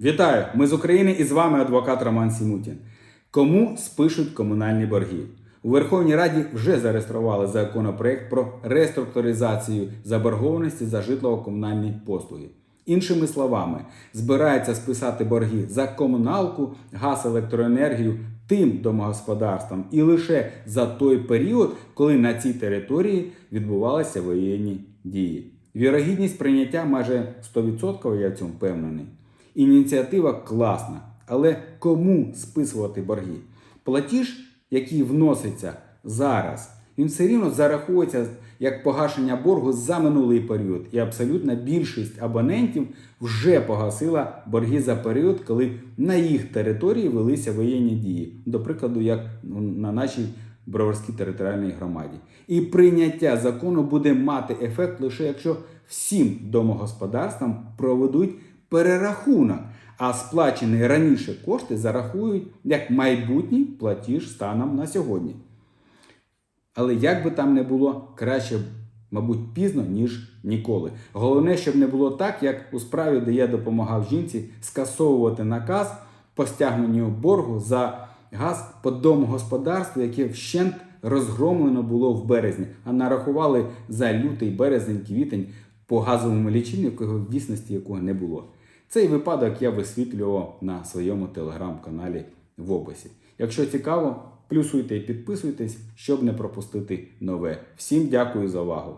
Вітаю! Ми з України і з вами адвокат Роман Сімутін. Кому спишуть комунальні борги? У Верховній Раді вже зареєстрували законопроект про реструктуризацію заборгованості за житлово-комунальні послуги. Іншими словами, збирається списати борги за комуналку, газ, електроенергію тим домогосподарствам і лише за той період, коли на цій території відбувалися воєнні дії. Вірогідність прийняття майже 100%, я в цьому впевнений. Ініціатива класна, але кому списувати борги? Платіж, який вноситься зараз, він все рівно зараховується як погашення боргу за минулий період. І абсолютна більшість абонентів вже погасила борги за період, коли на їх території велися воєнні дії. До прикладу, як ну, на нашій Броварській територіальній громаді. І прийняття закону буде мати ефект лише якщо всім домогосподарствам проведуть перерахунок, а сплачені раніше кошти зарахують як майбутній платіж станом на сьогодні. Але як би там не було, краще, мабуть, пізно, ніж ніколи. Головне, щоб не було так, як у справі, де я допомагав жінці скасовувати наказ по стягненню боргу за газ по домогосподарству, яке вщент розгромлено було в березні, а нарахували за лютий, березень, квітень по газовому лічильнику, в дійсності якого не було. Цей випадок я висвітлював на своєму телеграм-каналі в описі. Якщо цікаво, плюсуйте і підписуйтесь, щоб не пропустити нове. Всім дякую за увагу!